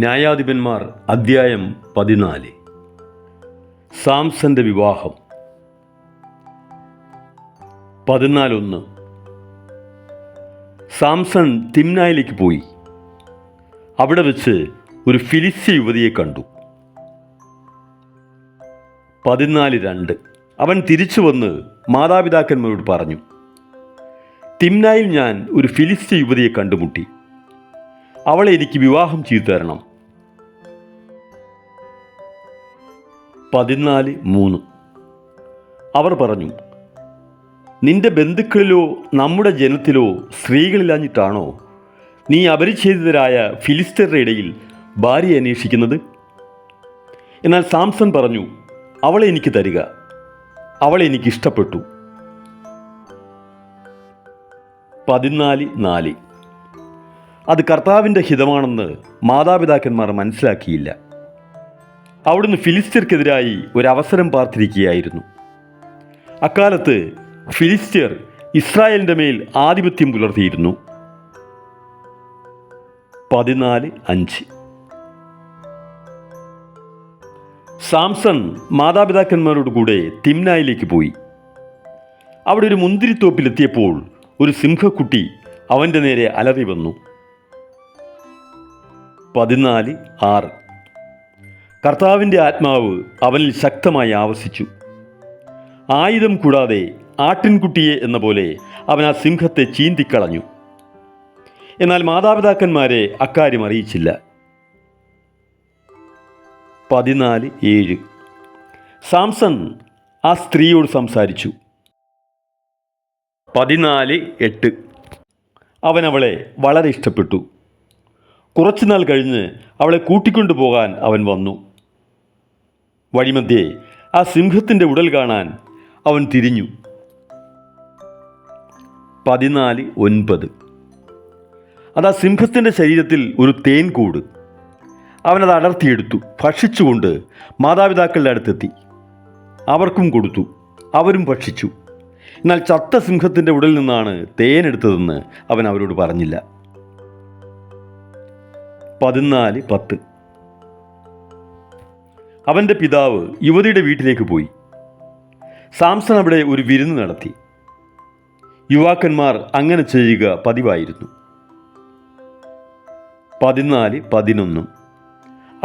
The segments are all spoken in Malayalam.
ന്യായാധിപന്മാർ അദ്ധ്യായം പതിനാല്. സാംസന്റെ വിവാഹം. പതിനാലൊന്ന്. സാംസൺ തിംനായിലേക്ക് പോയി. അവിടെ വെച്ച് ഒരു ഫിലിസ്ത്യ യുവതിയെ കണ്ടു. പതിനാല് രണ്ട്. അവൻ തിരിച്ചു വന്ന് മാതാപിതാക്കന്മാരോട് പറഞ്ഞു തിംനായിൽ ഞാൻ ഒരു ഫിലിസ്ത്യ യുവതിയെ കണ്ടുമുട്ടി. അവളെ എനിക്ക് വിവാഹം ചെയ്തു തരണം. പതിനാല് മൂന്ന്. അവർ പറഞ്ഞു നിന്റെ ബന്ധുക്കളിലോ നമ്മുടെ ജനത്തിലോ സ്ത്രീകളില്ലാഞ്ഞിട്ടാണോ നീ അപരിച്ഛേദിതരായ ഫിലിസ്തരുടെ ഇടയിൽ ഭാര്യയെ അന്വേഷിക്കുന്നത്? എന്നാൽ സാംസൺ പറഞ്ഞു അവളെ എനിക്ക് തരിക. അവളെ എനിക്ക് ഇഷ്ടപ്പെട്ടു. പതിനാല് നാല്. അത് കർത്താവിന്റെ ഹിതമാണെന്ന് മാതാപിതാക്കന്മാർ മനസ്സിലാക്കിയില്ല. അവിടുന്ന് ഫിലിസ്ത്യർക്കെതിരായി ഒരവസരം പാർത്തിരിക്കുകയായിരുന്നു. അക്കാലത്ത് ഫിലിസ്ത്യർ ഇസ്രായേലിന്റെ മേൽ ആധിപത്യം പുലർത്തിയിരുന്നു. പതിനാല് അഞ്ച്. സാംസൺ മാതാപിതാക്കന്മാരോട് കൂടെ തിംനായിലേക്ക് പോയി. അവിടെ ഒരു മുന്തിരിത്തോപ്പിലെത്തിയപ്പോൾ ഒരു സിംഹക്കുട്ടി അവന്റെ നേരെ അലറി വന്നു. പതിനാല് ആറ്. കർത്താവിന്റെ ആത്മാവ് അവനിൽ ശക്തമായി ആവസിച്ചു. ആയുധം കൂടാതെ ആട്ടിൻകുട്ടിയെ എന്ന പോലെ അവൻ ആ സിംഹത്തെ ചീന്തിക്കളഞ്ഞു. എന്നാൽ മാതാപിതാക്കന്മാരെ അക്കാര്യം അറിയിച്ചില്ല. പതിനാല് ഏഴ്. സാംസൺ ആ സ്ത്രീയോട് സംസാരിച്ചു. പതിനാല് എട്ട്. അവൻ അവളെ വളരെ ഇഷ്ടപ്പെട്ടു. കുറച്ചുനാൾ കഴിഞ്ഞ് അവളെ കൂട്ടിക്കൊണ്ടു പോകാൻ അവൻ വന്നു. വഴിമധ്യേ ആ സിംഹത്തിന്റെ ഉടൽ കാണാൻ അവൻ തിരിഞ്ഞു. പതിനാല് ഒൻപത്. അതാ സിംഹത്തിന്റെ ശരീരത്തിൽ ഒരു തേൻ കൂട്. അവനത് അടർത്തിയെടുത്തു ഭക്ഷിച്ചുകൊണ്ട് മാതാപിതാക്കളുടെ അടുത്തെത്തി. അവർക്കും കൊടുത്തു അവരും ഭക്ഷിച്ചു. എന്നാൽ ചത്ത സിംഹത്തിന്റെ ഉടലിൽ നിന്നാണ് തേൻ എടുത്തതെന്ന് അവൻ അവരോട് പറഞ്ഞില്ല. പതിനാല് പത്ത്. അവന്റെ പിതാവ് യുവതിയുടെ വീട്ടിലേക്ക് പോയി. സാംസൺ അവിടെ ഒരു വിരുന്ന് നടത്തി. യുവാക്കന്മാർ അങ്ങനെ ചെയ്യുക പതിവായിരുന്നു. പതിനാല് പതിനൊന്ന്.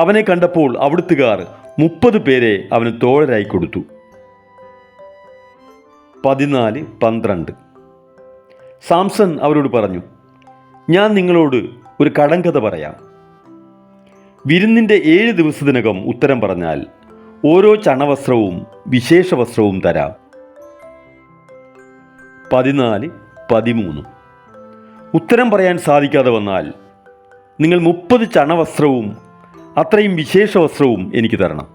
അവനെ കണ്ടപ്പോൾ അവിടുത്തുകാർ മുപ്പത് പേരെ അവന് തോഴരായി കൊടുത്തു. പതിനാല് പന്ത്രണ്ട്. സാംസൺ അവരോട് പറഞ്ഞു ഞാൻ നിങ്ങളോട് ഒരു കടങ്കഥ പറയാം. വിരുന്നിന്റെ ഏഴ് ദിവസത്തിനകം ഉത്തരം പറഞ്ഞാൽ ഓരോ ചണവസ്ത്രവും വിശേഷ വസ്ത്രവും തരാം. പതിനാല് പതിമൂന്ന്. ഉത്തരം പറയാൻ സാധിക്കാതെ വന്നാൽ നിങ്ങൾ മുപ്പത് ചണവസ്ത്രവും അത്രയും വിശേഷ വസ്ത്രവും എനിക്ക് തരണം.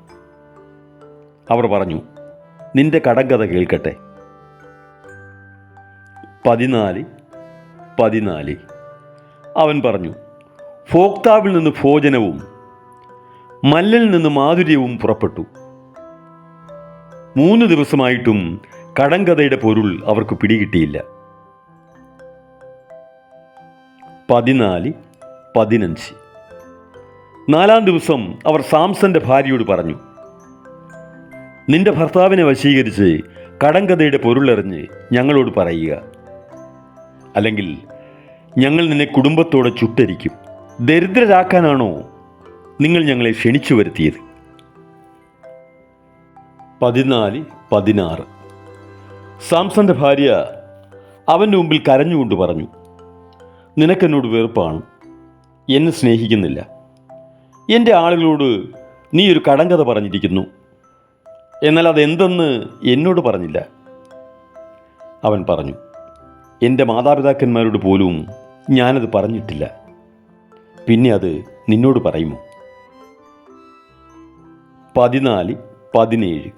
അവർ പറഞ്ഞു നിന്റെ കടങ്കഥ കേൾക്കട്ടെ. പതിനാല് പതിനാല്. അവൻ പറഞ്ഞു ഫോക്താവിൽ നിന്ന് ഭോജനവും മല്ലിൽ നിന്ന് മാധുര്യവും പുറപ്പെട്ടു. മൂന്ന് ദിവസമായിട്ടും കടങ്കഥയുടെ പൊരുൾ അവർക്ക് പിടികിട്ടിയില്ല. പതിനാല് പതിനഞ്ച്. നാലാം ദിവസം അവർ സാംസന്റെ ഭാര്യയോട് പറഞ്ഞു നിന്റെ ഭർത്താവിനെ വശീകരിച്ച് കടങ്കഥയുടെ പൊരുളെറിഞ്ഞ് ഞങ്ങളോട് പറയുക. അല്ലെങ്കിൽ ഞങ്ങൾ നിന്നെ കുടുംബത്തോടെ ചുട്ടരിക്കും. ദരിദ്രരാക്കാനാണോ നിങ്ങൾ ഞങ്ങളെ ക്ഷണിച്ചു വരുത്തിയത്. പതിനാല് പതിനാറ്. സാംസന്റെ ഭാര്യ അവന്റെ മുമ്പിൽ കരഞ്ഞുകൊണ്ട് പറഞ്ഞു നിനക്കെന്നോട് വെറുപ്പാണ്. എന്നെ സ്നേഹിക്കുന്നില്ല. എന്റെ ആളുകളോട് നീ ഒരു കടങ്കഥ പറഞ്ഞിരിക്കുന്നു. എന്നാൽ അതെന്തെന്ന് എന്നോട് പറഞ്ഞില്ല. അവൻ പറഞ്ഞു എന്റെ മാതാപിതാക്കന്മാരോട് പോലും ഞാനത് പറഞ്ഞിട്ടില്ല. പിന്നെ അത് നിന്നോട് പറയുമോ? പതിനാല് പതിനേഴ്.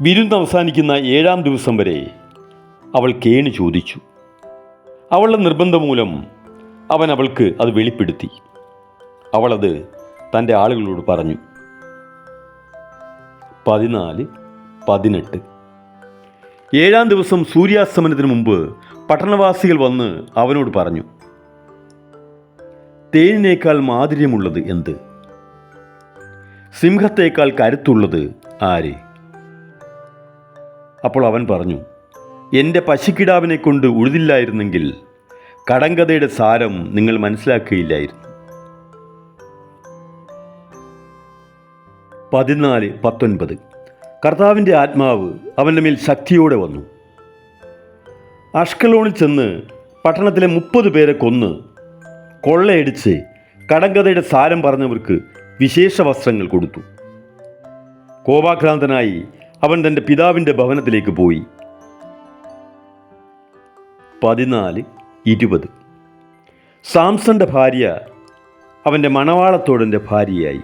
വിരുന്ന് അവസാനിക്കുന്ന ഏഴാം ദിവസം വരെ അവൾ കേണി ചോദിച്ചു. അവളുടെ നിർബന്ധം മൂലം അവൻ അവൾക്ക് അത് വെളിപ്പെടുത്തി. അവളത് തന്റെ ആളുകളോട് പറഞ്ഞു. പതിനാല് പതിനെട്ട്. ഏഴാം ദിവസം സൂര്യാസ്തമനത്തിന് മുമ്പ് പട്ടണവാസികൾ വന്ന് അവനോട് പറഞ്ഞു തേനിനേക്കാൾ മാധുര്യമുള്ളത് എന്ത്? സിംഹത്തേക്കാൾ കരുത്തുള്ളത് ആര്? അപ്പോൾ അവൻ പറഞ്ഞു എന്റെ പശുക്കിടാവിനെ കൊണ്ട് ഉഴുതില്ലായിരുന്നെങ്കിൽ കടങ്കഥയുടെ സാരം നിങ്ങൾ മനസ്സിലാക്കുകയില്ലായിരുന്നു. പതിനാല് പത്തൊൻപത്. കർത്താവിന്റെ ആത്മാവ് അവന്റെ മേൽ ശക്തിയോടെ വന്നു. അഷ്കലോണിൽ ചെന്ന് പട്ടണത്തിലെ മുപ്പത് പേരെ കൊന്ന് കൊള്ളയടിച്ച് കടങ്കഥയുടെ സാരം പറഞ്ഞവർക്ക് വിശേഷ വസ്ത്രങ്ങൾ കൊടുത്തു. കോപാക്രാന്തനായി അവൻ തന്റെ പിതാവിന്റെ ഭവനത്തിലേക്ക് പോയി. പതിനാല് ഇരുപത്. സാംസന്റെ ഭാര്യ അവന്റെ മണവാളത്തോടന്റെ ഭാര്യയായി.